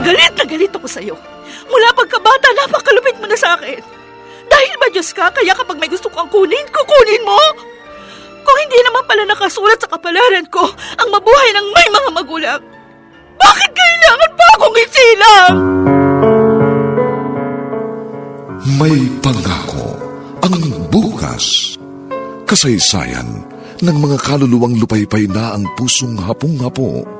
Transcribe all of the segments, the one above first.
Galit na galit ako sa'yo. Mula pagkabata, napakalupit mo na sa akin. Dahil ba Diyos ka, kaya kapag may gusto kang kunin, kukunin mo? Kung hindi naman pala nakasulat sa kapalaran ko ang mabuhay ng may mga magulang, bakit kailangan pa akong isilang? May pangako ang bukas. Kasaysayan ng mga kaluluwang lupaypay na ang pusong hapong-hapo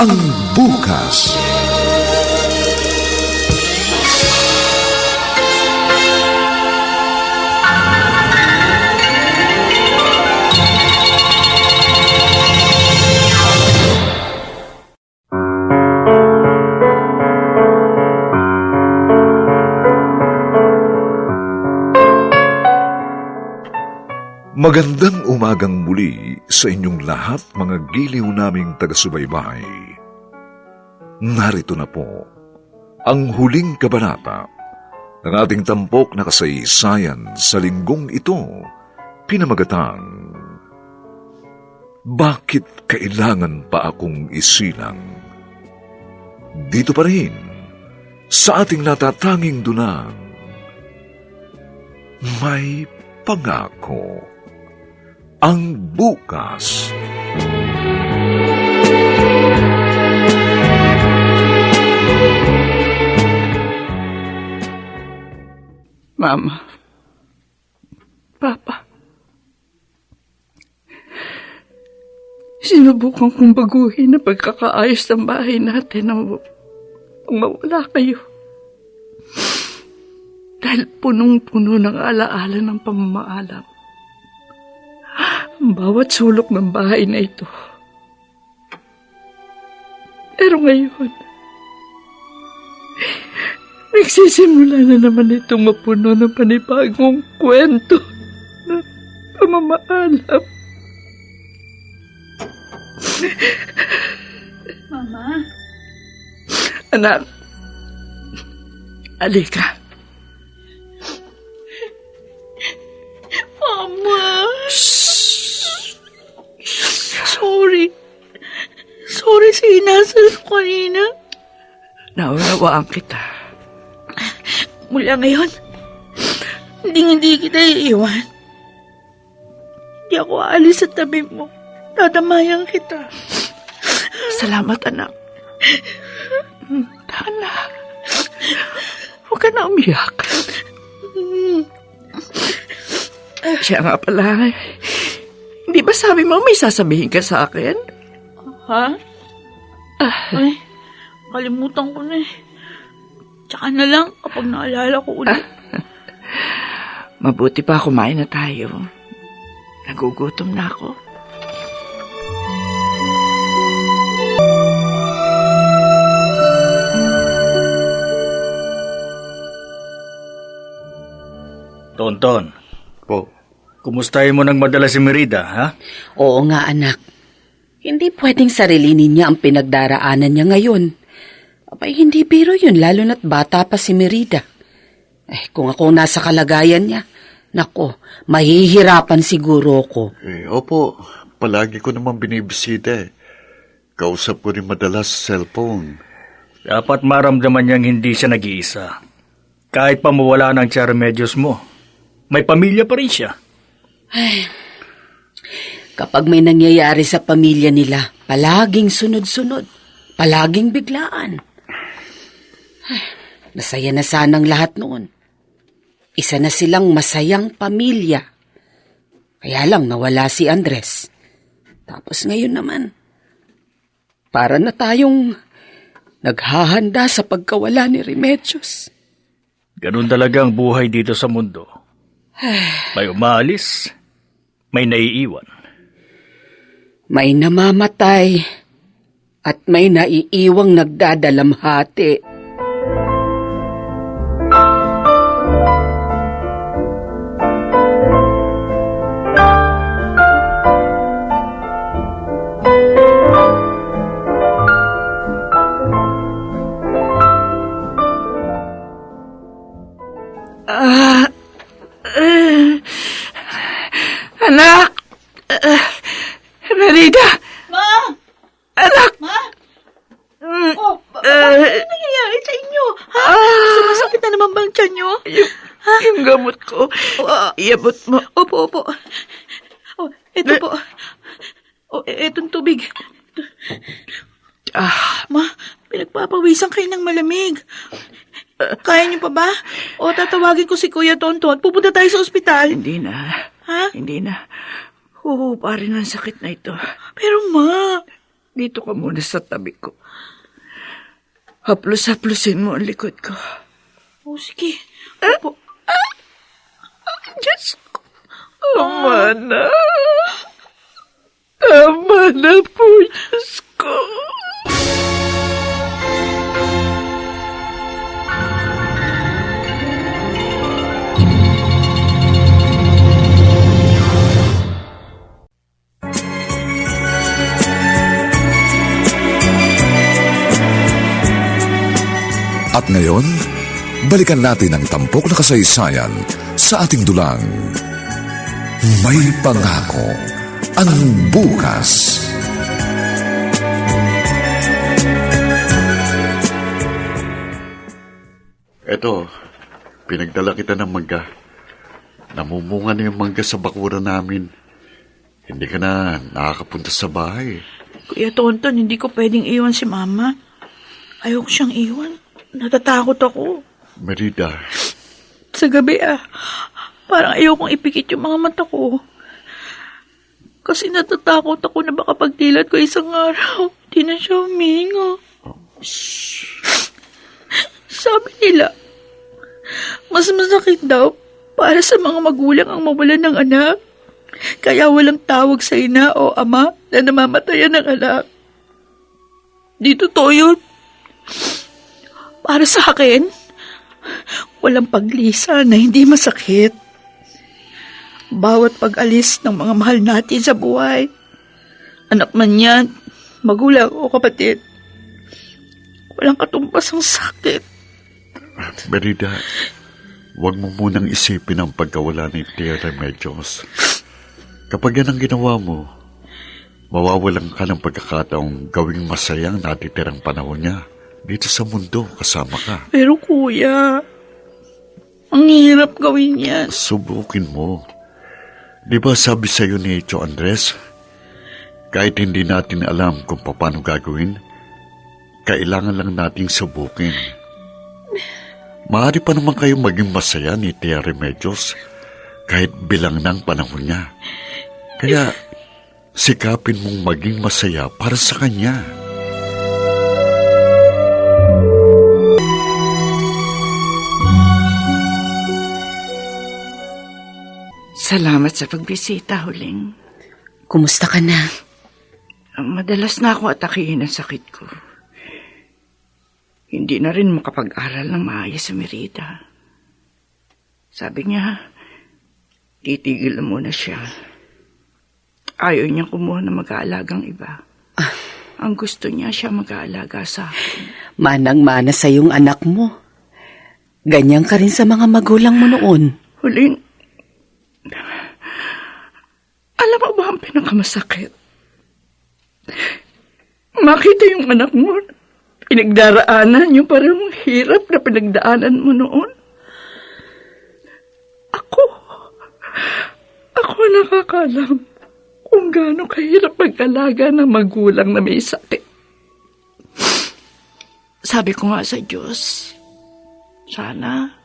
ang bukas. Magandang umagang muli sa inyong lahat mga giliw naming taga-subaybay. Narito na po ang huling kabanata ng ating tampok na kasaysayan sa linggong ito, pinamagatang Bakit kailangan pa akong isilang? Dito pa rin, sa ating natatanging dunang, may pangako ang bukas. Mama. Papa. Sinubukan kong baguhin ang pagkakaayos ng bahay natin na mawala kayo. Dahil punong-puno ng alaala ng pamamaalam. Ang bawat sulok ng bahay na ito. Pero ngayon, nagsisimula na naman itong mapuno ng panibagong kwento ng pamamaalam. Mama? Anak, alika. Mama? Sorry. Sorry sa inasal ko kanina. Naunawaan kita. Mula ngayon, hindi hindi kita iiwan. Hindi ako aalis sa tabi mo. Dadamayan kita. Salamat, anak. Tana. Huwag ka na umiyak. Siya nga pala. Hindi ba sabi mo may sasabihin ka sa akin? Ha? Ay, kalimutan ko na eh. Tsaka na lang kapag naalala ko ulit. Mabuti pa kumain na tayo. Nagugutom na ako. Tonton, Po. kumustahin mo nang madala si Merida, ha? Oo nga anak. Hindi pwedeng sarilinin niya ang pinagdaraanan niya ngayon. Abay, hindi biro yun, lalo na't bata pa si Merida. Eh, kung ako nasa kalagayan niya, nako, mahihirapan siguro ko. Eh, opo, palagi ko naman binibisita eh. Kausap ko rin madalas sa cellphone. Dapat maramdaman niyang hindi siya nag-iisa. Kahit pa mawala ng remedios mo, may pamilya pa rin siya. Kapag may nangyayari sa pamilya nila, palaging sunod-sunod, palaging biglaan. Ay, Masaya na sanang lahat noon. Isa na silang masayang pamilya. Kaya lang nawala si Andres. Tapos ngayon naman, para na tayong naghahanda sa pagkawala ni Remedios. Ganun talaga ang buhay dito sa mundo. May umaalis, may naiiwan. May namamatay at may naiiwang nagdadalamhati. Iabot mo. Opo, opo. Oh, ito po. Oh, e- etong tubig. Ah, Ma, pinagpapawisan kayo ng malamig. Kaya niyo pa ba? O tatawagin ko si Kuya Tonton. Pupunta tayo sa ospital. hindi na. Ha? Hindi na. Huhupa rin ang sakit na ito. Pero ma, Dito ka muna sa tabi ko. Haplos-haplosin mo ang likod ko. oh, sige. Opo. Diyos ko. Tama na. Tama na po, Diyos ko. At ngayon, balikan natin ang tampok na kasaysayan sa ating dulang. May pangako ang bukas. Eto, pinagdala kita ng mangga. Namumunga na yung mangga sa bakura namin. Hindi ka na nakakapunta sa bahay. Kuya Tonton, hindi ko pwedeng iwan si Mama. Ayoko siyang iwan. Natatakot ako. Merida, Sa gabi ah, parang ayokong ipikit yung mga mata ko. Kasi natatakot ako na baka pagdilat ko isang araw, di na siya huminga. Sabi nila, mas masakit daw para sa mga magulang ang mawalan ng anak. Kaya walang tawag sa ina o ama na namamatayan ng anak. Di totoo yun. Para sa akin, walang paglisa na hindi masakit. Bawat pag-alis ng mga mahal natin sa buhay, anak man yan, magulang o kapatid, walang katumbas ang sakit. Merida, huwag mo munang isipin ang pagkawala ni Tia Remedios. Kapag yan ang ginawa mo, mawawalan ka ng pagkakataong gawing masayang natitirang panahon niya dito sa mundo kasama ka. Pero kuya, ang hirap gawin yan. Subukin mo. Di ba sabi sa'yo ni Tio Andres, kahit hindi natin alam kung paano gagawin, kailangan lang nating subukin. Maaari pa naman kayo maging masaya ni Tia Remedios kahit bilang ng panahon niya. Kaya sikapin mong maging masaya para sa kanya. Salamat sa pagbisita, Huling. Kumusta ka na? Madalas na ako atakihin ang sakit ko. Hindi na rin makapag-aral ng maayos sa Merida. Sabi niya, titigil na muna siya. Ayaw niyang kumuha ng mag-aalagang iba. ang gusto niya siya mag-aalaga sa akin. Manang-mana sa iyong anak mo. Ganyan ka rin sa mga magulang mo noon. Huling, alam mo ba ang pinakamasakit? Makita yung anak mo, pinagdaraanan yung parang hirap na pinagdaanan mo noon. Ako, ako nakakalam kung gaano kahirap mag-alaga ng magulang na may sakit. Sabi ko nga sa Diyos, sana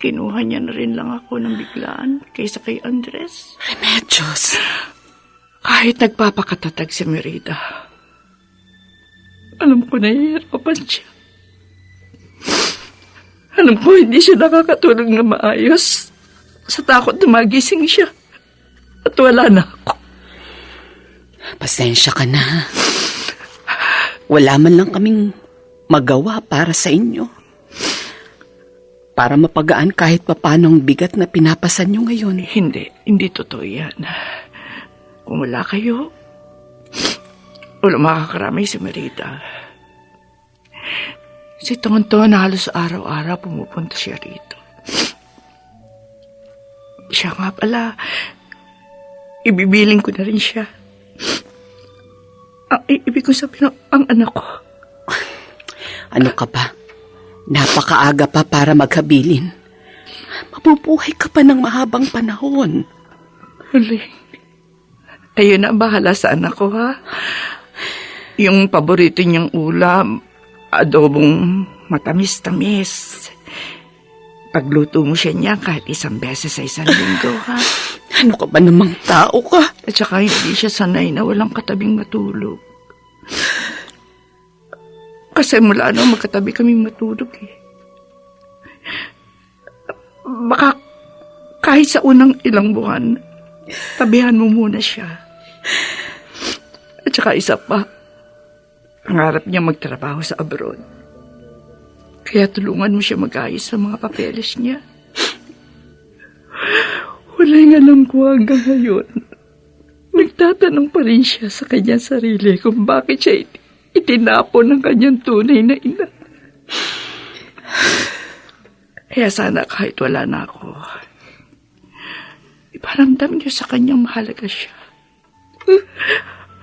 kinuha niya na rin lang ako ng biglaan kaysa kay Andres. Remedios. Kahit nagpapakatatag si Merida, alam ko nahihirapan siya. Alam ko hindi siya nakakatulog na maayos sa takot na magising siya. At wala na ako. Pasensya ka na. Wala man lang kaming magawa para sa inyo. Para mapagaan kahit papano ang bigat na pinapasan nyo ngayon. Hindi, hindi totoo yan. Kung wala kayo, wala makakaramay si Merida. Si Tonton halos araw-araw pumupunta siya rito. Siya nga pala, ibibiling ko na rin siya. Ang i- ibig ko sabihin, ang anak ko. Ano ka ba? Napakaaga pa para maghabilin. Mabubuhay ka pa ng mahabang panahon. Huli. Ayun na, bahala sa anak ko, ha? Yung paborito niyang ulam, adobong matamis-tamis. Pagluto mo siya niya kahit isang beses sa isang linggo, ha? Ano ka ba namang tao ka? At saka hindi siya sanay na walang katabing matulog. Kasi mula nung magkatabi kaming matulog eh. Baka kahit sa unang ilang buwan, tabihan mo muna siya. At saka isa pa, pangarap niya magtrabaho sa abroad. Kaya tulungan mo siya mag-ayos sa mga papeles niya. Wala nga alam ko hanggang ngayon. Nagtatanong pa rin siya sa kanyang sarili kung bakit siya it- itinapon ng kanyang tunay na ina. Kaya sana kahit wala na ako, iparamdam niyo sa kanyang mahalaga siya.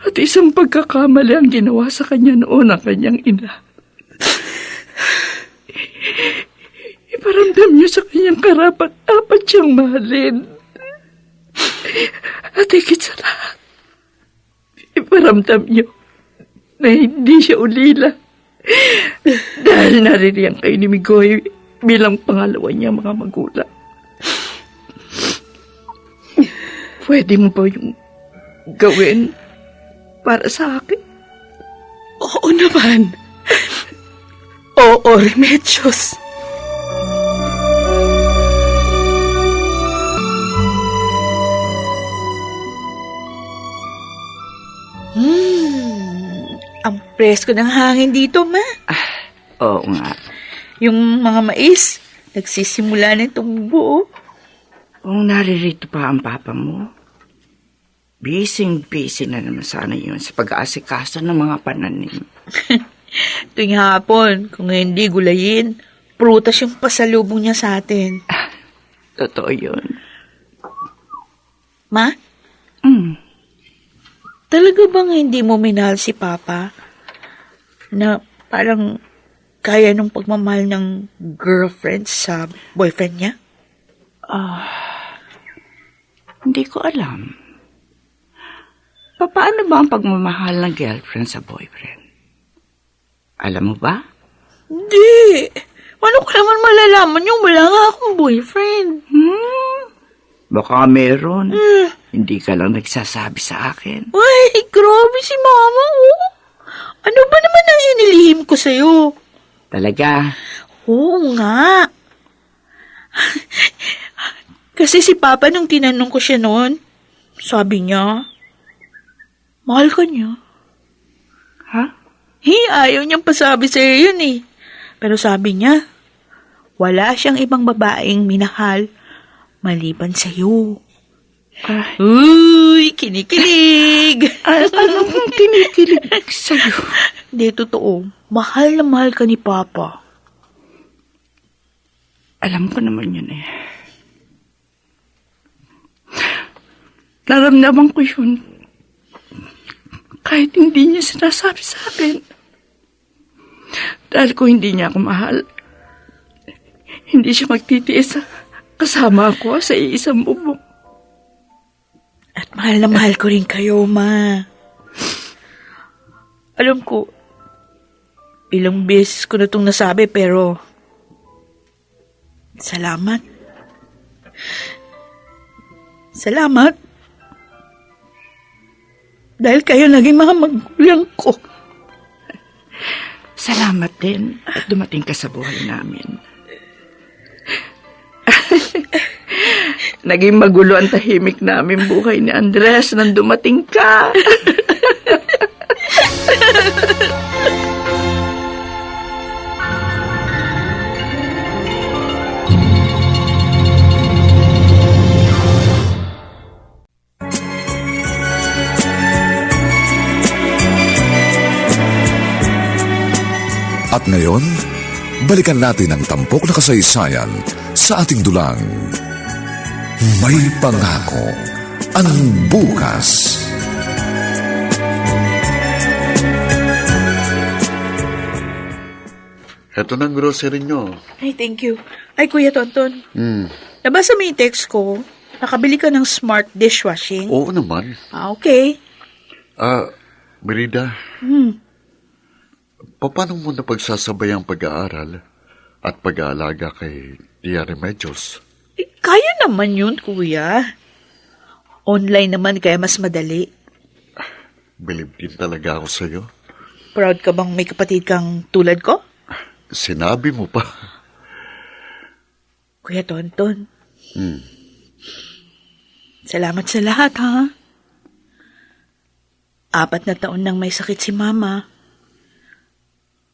At isang pagkakamali ang ginawa sa kanya noon ang kanyang ina. Iparamdam niyo sa kanyang karapat dapat siyang mahalin. At higit sa lahat, iparamdam niyo na hindi siya ulila. Dahil naririyan kayo ni Migoy bilang pangalawa niya mga magulang. Pwede mo ba yung gawin para sa akin? Oo naman. Oo, Remedios. Ang presko ng hangin dito, ma. Oo nga. Yung mga mais, nagsisimula na tumubo. Kung naririto pa ang papa mo, busy-busy na naman sana yun sa pag-aasikaso ng mga pananim. Tuwing hapon, kung hindi gulayin, prutas yung pasalubong niya sa atin. Totoo yun. Ma, Mm. Talaga bang hindi mo minahal si Papa? Na parang kaya nung pagmamahal ng girlfriend sa boyfriend niya? Hindi ko alam. Paano ba ang pagmamahal ng girlfriend sa boyfriend? Alam mo ba? Hindi. Paano ko naman malalaman yung wala nga akong boyfriend? Hmm? Baka meron. Hmm. Hindi ka lang nagsasabi sa akin. Ay, grabe si Mama, oh. Ano ba naman ang inilihim ko sa'yo? Talaga? Oo nga. Kasi si Papa nung tinanong ko siya noon, sabi niya, mahal ka niya. Ha? Hi, ayaw niyang pasabi sa'yo yun eh. Pero sabi niya, wala siyang ibang babaeng minahal maliban sa'yo. Ay, Uy, kinikilig! Ay, anong kinikilig sa'yo? Hindi, totoo. Mahal na mahal ka ni Papa. Alam ko naman yun eh. Naramdaman ko yun. Kahit hindi niya sinasabi sa akin. Dahil kung hindi niya ako mahal, hindi siya magtitiis sa kasama ako sa iisang bubong. At mahal na mahal ko rin kayo, Ma. Alam ko, ilang beses ko na itong nasabi, pero salamat. Salamat. Dahil kayo naging mga magulang ko. Salamat din at dumating ka sa buhay namin. Naging magulo ang tahimik namin buhay ni Andres nang dumating ka. At ngayon, balikan natin ang tampok na kasaysayan sa ating dulang. May pangako ang bukas. Ito na ang grocery nyo. Ay, thank you. Ay, Kuya Tonton, Hmm. nabasa mo yung text ko. Nakabili ka ng smart dishwashing. Oo naman. Ah, okay. Ah, Merida. Hmm. Paano mo na pagsasabay ang pag-aaral at pag-aalaga kay Tia Remedios? Eh, kaya naman yun, Kuya. Online naman, kaya mas madali. Believe din talaga ako sa'yo. Proud ka bang may kapatid kang tulad ko? Sinabi mo pa. Kuya Tonton, Hmm. salamat sa lahat, ha? Apat na taon nang may sakit si Mama.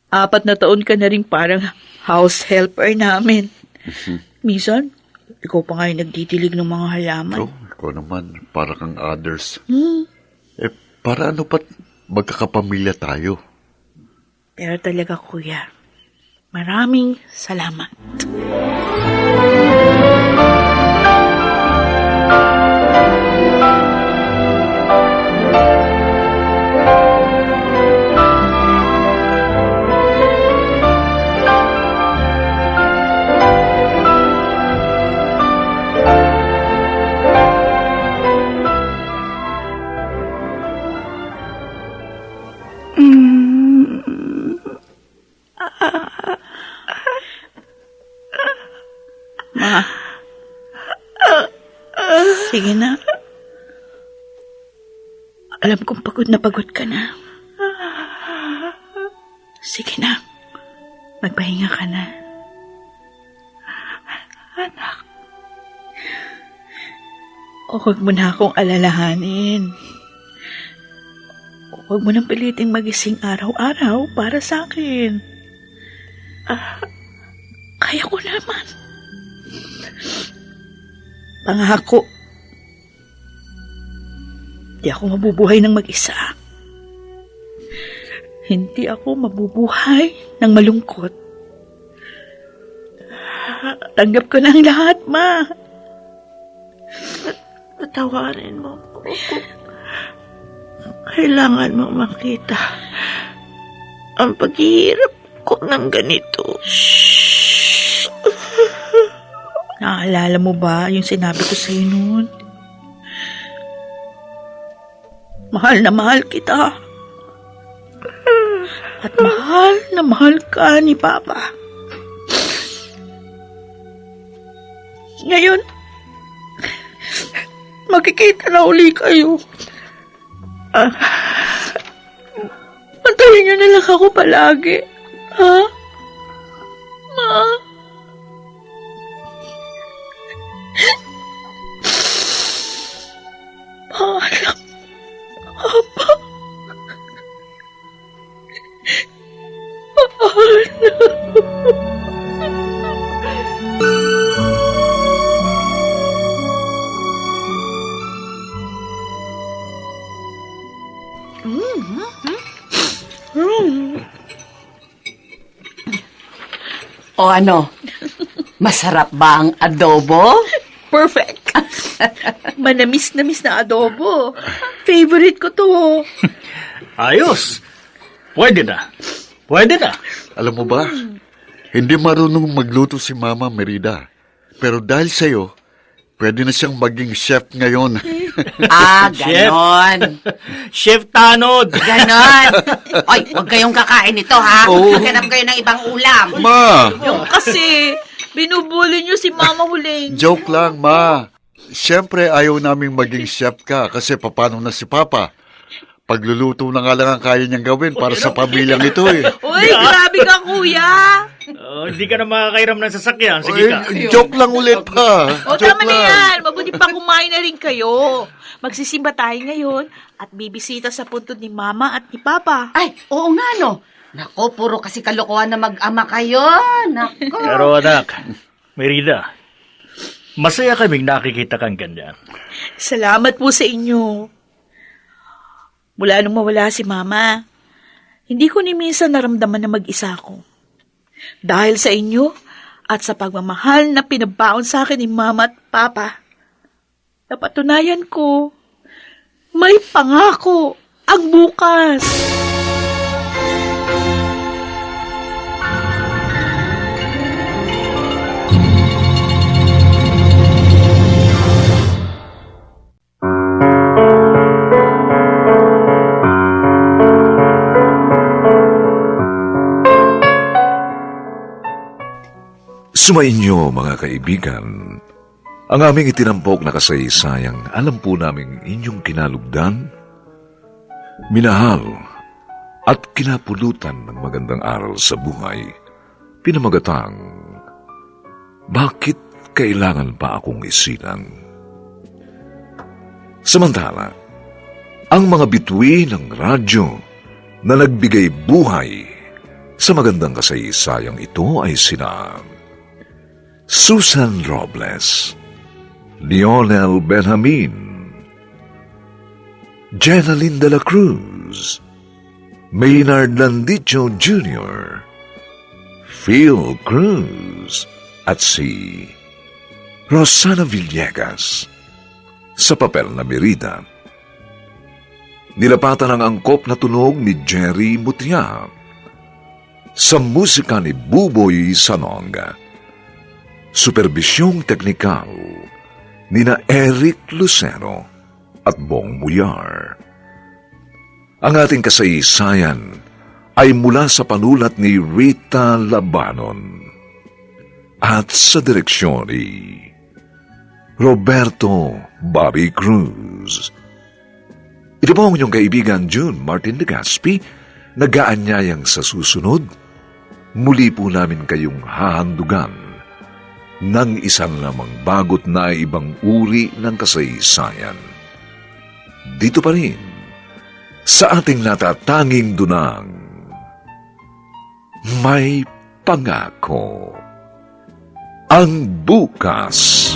Apat na taon ka na rin parang house helper namin. Minsan, ikaw pa nga yung nagtitilig ng mga halaman. Oh, ikaw naman, para kang others. Hmm. Eh, para ano pat magkakapamilya tayo? Pero talaga, Kuya, maraming salamat. Ma. Sige na. Alam kong pagod na pagod ka na. Sige na. Magpahinga ka na. Anak. O huwag mo na akong alalahanin. Huwag mo nang piliting magising araw-araw para sa akin. Ah, kaya ko naman. Pangako. Hindi ako mabubuhay ng mag-isa. Hindi ako mabubuhay ng malungkot. Tanggap ko na ang lahat, ma. Patawarin mo ko. Kailangan mo makita ang paghihirap ko ng ganito. Naaalala mo ba yung sinabi ko sa'yo noon? Mahal na mahal kita. At mahal na mahal ka ni Papa. Ngayon, magkikita na uli kayo. Ah, Antayin niyo na lang ako palagi. Ha? Ma? Paalam. Ano? Masarap ba ang adobo? Perfect. Manamis na miss na adobo. Favorite ko to. Ayos. Pwede na. Pwede na. Alam mo ba, hindi marunong magluto si Mama Merida. Pero dahil sa'yo, pwede na siyang maging chef ngayon. Ah, Chef. ganon. Chef Tanod. Ganon. Oy, huwag kayong kakain ito, ha? Oo. Maghanap kayo ng ibang ulam. ma! Yung kasi, binubuli niyo si Mama Huling. Joke lang, ma. Siyempre, ayaw naming maging chef ka kasi papano na si Papa. Pagluluto na nga lang ang kaya niyang gawin para sa pamilyang ito eh. Uy, grabe ka, kuya. Oh, hindi ka na makakairam ng sasakyan. Sige ka. Ay, joke lang ulit pa. O, Joke tama na lang. yan. Mabuti pa kumain na rin kayo. Magsisimba tayo ngayon at bibisita sa puntod ni Mama at ni Papa. Ay, oo nga, no. Nako, puro kasi kalokohan na mag-ama kayo. Nako. Pero anak, Merida, masaya kaming nakikita kang ganyan. Salamat po sa inyo. Mula nung mawala si Mama, hindi ko ni minsan naramdaman na mag-isa ako. Dahil sa inyo at sa pagmamahal na pinabaon sa akin ni Mama at Papa, napatunayan ko, may pangako ang bukas. Sumainyo mga kaibigan, ang aming itinampok na kasaysayang alam po namin inyong kinalugdan, minahal at kinapulutan ng magandang aral sa buhay, pinamagatang, bakit kailangan pa akong isilang? Samantala, ang mga bituin ng radyo na nagbigay buhay sa magandang kasaysayang ito ay sina Susan Robles, Lionel Benjamin, Jenaline de la Cruz, Maynard Landicho Jr., Phil Cruz, at si Rosana Villegas sa papel na Merida. Nilapatan ang angkop na tunog ni Jerry Mutia sa musika ni Buboy Sanonga. Superbisyong teknikal ni na Eric Lucero at Bong Muyar. Ang ating kasaysayan ay mula sa panulat ni Rita Labanon at sa direksyon ni Roberto Bobby Cruz. Ito po ang inyong kaibigan June Martin Legaspi, nagaanyayang sa susunod, muli po namin kayong hahandugan ng isang lamang bagot na ibang uri ng kasaysayan. Dito pa rin, sa ating natatanging dunang, may pangako. Ang bukas.